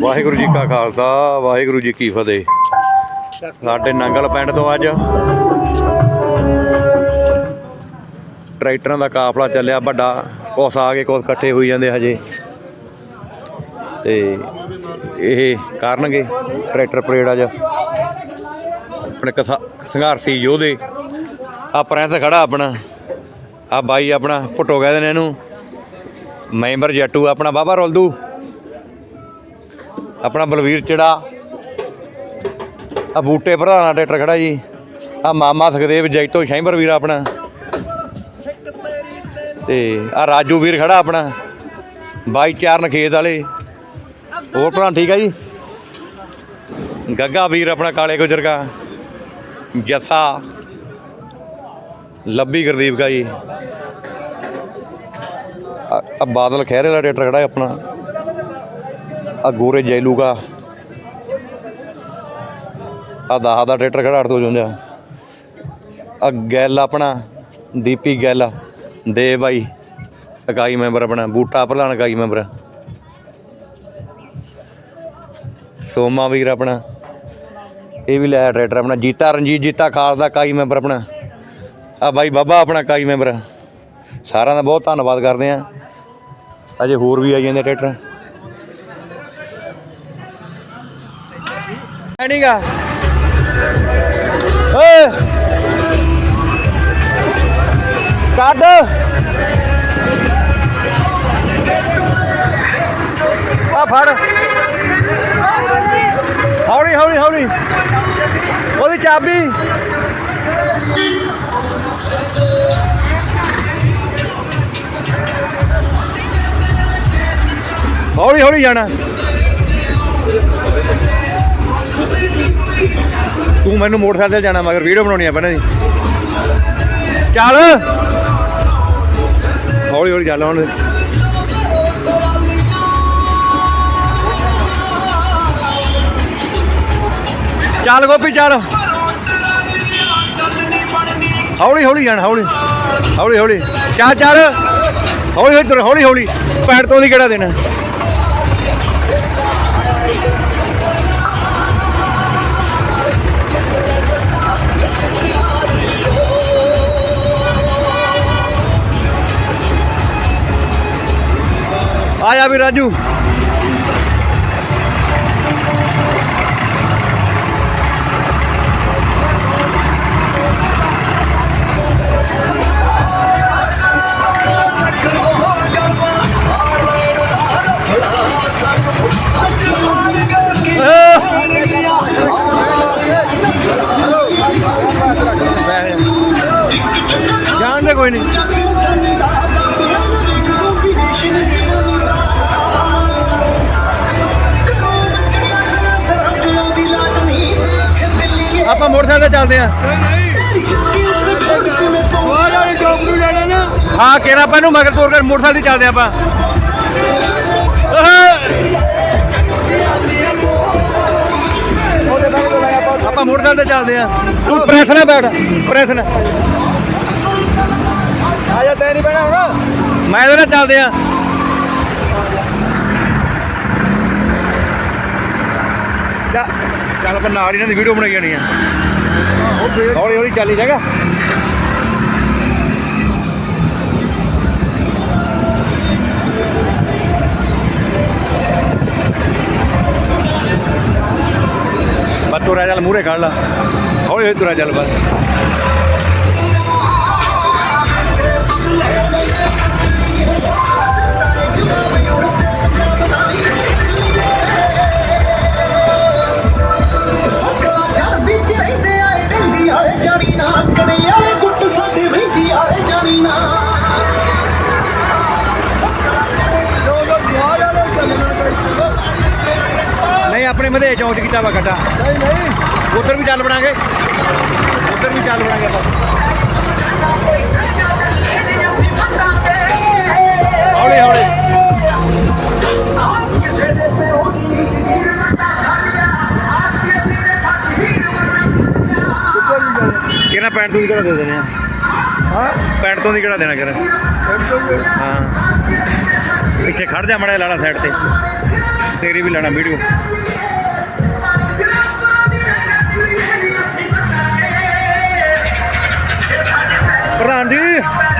ਵਾਹਿਗੁਰੂ ਜੀ ਕਾ ਖਾਲਸਾ, ਵਾਹਿਗੁਰੂ ਜੀ ਕੀ ਫਤਿਹ। ਸਾਡੇ ਨੰਗਲ ਪਿੰਡ ਤੋਂ ਅੱਜ ਟਰੈਕਟਰਾਂ ਦਾ ਕਾਫਲਾ ਚੱਲਿਆ, ਵੱਡਾ ਕੁਸ ਆ ਕੇ ਕੁਛ ਇਕੱਠੇ ਹੋਈ ਜਾਂਦੇ ਹਜੇ। ਤੇ ਇਹ ਕਰਨਗੇ ਟਰੈਕਟਰ ਪਰੇਡ ਅੱਜ। ਆਪਣੇ ਕਸਾ- ਸੰਘਰਸ਼ੀ ਯੋਧੇ। ਆ ਪ੍ਰਿੰਸ ਖੜਾ ਆਪਣਾ। ਆ ਬਾਈ ਆਪਣਾ, ਭੁੱਟੋ ਕਹਿੰਦੇ ਨੇ ਇਹਨੂੰ। ਮੈਂਬਰ ਜੱਟੂ ਆਪਣਾ, ਬਾਬਾ ਰੁਲਦੂ। ਆਪਣਾ ਬਲਵੀਰ ਚਿੜਾ ਆ ਬੂਟੇ ਪ੍ਰਧਾਨਾ ਟਰੈਕਟਰ ਖੜਾ ਜੀ। ਆ ਮਾਮਾ ਸੁਖਦੇਵ, ਜੈਤੋ, ਸ਼ੈਂਬਰ ਵੀਰ ਆਪਣਾ। ਤੇ ਆ ਰਾਜੂ ਵੀਰ ਖੜਾ ਆਪਣਾ। ਬਾਈ ਚਾਰਨ ਖੇਤ ਵਾਲੇ। ਹੋਰ ਭਰਾ ਠੀਕ ਆ ਜੀ? ਗੱਗਾ ਵੀਰ ਆਪਣਾ ਕਾਲੇ ਗੁਜਰਗਾ। ਜੱਸਾ। ਲੱਭੀ ਗੁਰਦੀਪ ਕਾ ਜੀ। ਆ ਬਾਦਲ ਖਹਿਰੇ ਵਾਲਾ ਟਰੈਕਟਰ ਖੜਾ ਹੈ ਆਪਣਾ। ਆ ਗੋਰੇ ਜੈਲੂਕਾ ਆ ਦਾਹ ਦਾ ਟਰੈਕਟਰ ਖੜਾ 855 ਆ ਗੈਲ ਆਪਣਾ, ਦੀਪੀ ਗੈਲ। ਦੇ ਬਾਈ, ਇਕਾਈ ਮੈਂਬਰ ਆਪਣਾ, ਬੂਟਾ ਪ੍ਰਧਾਨ ਇਕਾਈ ਮੈਂਬਰ। ਸੋਮਾ ਵੀਰ ਆਪਣਾ, ਇਹ ਵੀ ਲਿਆ ਟਰੈਕਟਰ ਆਪਣਾ। ਜੀਤਾ ਰਣਜੀਤ, ਜੀਤਾ ਖਾਸ ਦਾ ਇਕਾਈ ਮੈਂਬਰ ਆਪਣਾ। ਆ ਬਾਈ ਬਾਬਾ ਆਪਣਾ ਇਕਾਈ ਮੈਂਬਰ। ਸਾਰਿਆਂ ਦਾ ਬਹੁਤ ਧੰਨਵਾਦ ਕਰਦੇ ਆ ਅਜੇ ਹੋਰ ਵੀ ਆਈ ਜਾਂਦੇ ਟਰੈਕਟਰ। ਨਹੀਂਗਾ ਓਏ। ਕੱਢ। ਆ ਫੜ। ਹੌਲੀ ਹੌਲੀ ਹੌਲੀ। ਉਹਦੀ ਚਾਬੀ। ਹੌਲੀ ਹੌਲੀ ਜਾਣਾ। ਤੂੰ ਮੈਨੂੰ ਮੋਟਰਸਾਈਕਲ ਤੇ ਜਾਣਾ, ਮਗਰ ਵੀਡੀਓ ਬਣਾਉਣੀ ਆ ਪਹਿਲਾਂ ਦੀ। ਚੱਲ ਹੌਲੀ ਹੌਲੀ ਚੱਲ ਹੁਣ। ਚੱਲ ਗੋਪੀ, ਚੱਲ। ਹੌਲੀ ਹੌਲੀ ਜਾਣਾ, ਹੌਲੀ। ਹੌਲੀ ਹੌਲੀ। ਚੱਲ ਚੱਲ। ਹੌਲੀ ਹੌਲੀ ਹੌਲੀ ਹੌਲੀ। ਪੈਰ ਤੋਂ ਦੀ ਕਿਹੜਾ ਦੇਣਾ। ਆ ਜਾ ਵੀ ਰਾਜੂ। ਕੋਈ ਨਹੀਂ ਆਪਾਂ ਮੋਟਰਸਾਈਕਲ ਤੇ ਚੱਲਦੇ ਆ ਹਾਂ, ਕਿਹੜਾ ਆਪਾਂ ਨੂੰ ਮਗਰ ਤੋਰ ਕੇ ਮੋਟਰਸਾਈਕਲ ਤੇ ਚੱਲਦੇ ਆਪਾਂ। ਆਪਾਂ ਮੋਟਰਸਾਈਕਲ ਤੇ ਚੱਲਦੇ ਆ ਤੂੰ ਪ੍ਰੈਸ ਨਾ ਬੈਠ ਪ੍ਰੈਸ ਨਾ। ਆ ਜਾ, ਤੈ ਨਹੀਂ ਬੈਣਾ ਹੁਣ। ਮੈਂ ਇਹਦੇ ਨਾਲ ਚੱਲਦੇ ਆ ਜਾ। ਚੱਲ ਪਰ ਨਾਲ ਇਹਨਾਂ ਦੀ ਵੀਡੀਓ ਬਣਾਈ ਜਾਣੀ ਆ। ਹੌਲੀ ਹੌਲੀ ਚੱਲੀ ਜਾਗਾ ਬਸ ਤੁਰਿਆ ਚੱਲ, ਮੂਹਰੇ ਕੱਢ ਲਾ। ਹੌਲੀ ਹੌਲੀ ਤੁਰਿਆ ਚੱਲ ਬਸ। ਆਪਣੇ ਮਧੇ ਚੌਂਚ ਕੀਤਾ ਵਾ ਗੱਡਾ। ਨਹੀਂ ਨਹੀਂ। ਉਧਰ ਵੀ ਚੱਲ ਬਣਾਗੇ। ਉਧਰ ਵੀ ਚੱਲ ਬਣਾਗੇ ਆਪਾਂ। ਹੌਲੀ ਹੌਲੀ। ਕਿਹੜਾ ਪੈਂਟ ਤੂੰ ਕਿਹੜਾ ਦੇ ਦੇਣੇ ਆ? ਹਾਂ? ਪੈਂਟ ਤੋਂ ਦੀ ਕਿਹੜਾ ਦੇਣਾ ਕਰ ਹਾਂ। ਇੱਥੇ ਖੜ ਜਾ ਮੜਾ ਲਾਲਾ ਸਾਈਡ ਤੇ। ਤੇਰੀ ਵੀ ਲੈਣਾ ਵੀਡੀਓ। ਪ੍ਰਧਾਨ ਜੀ।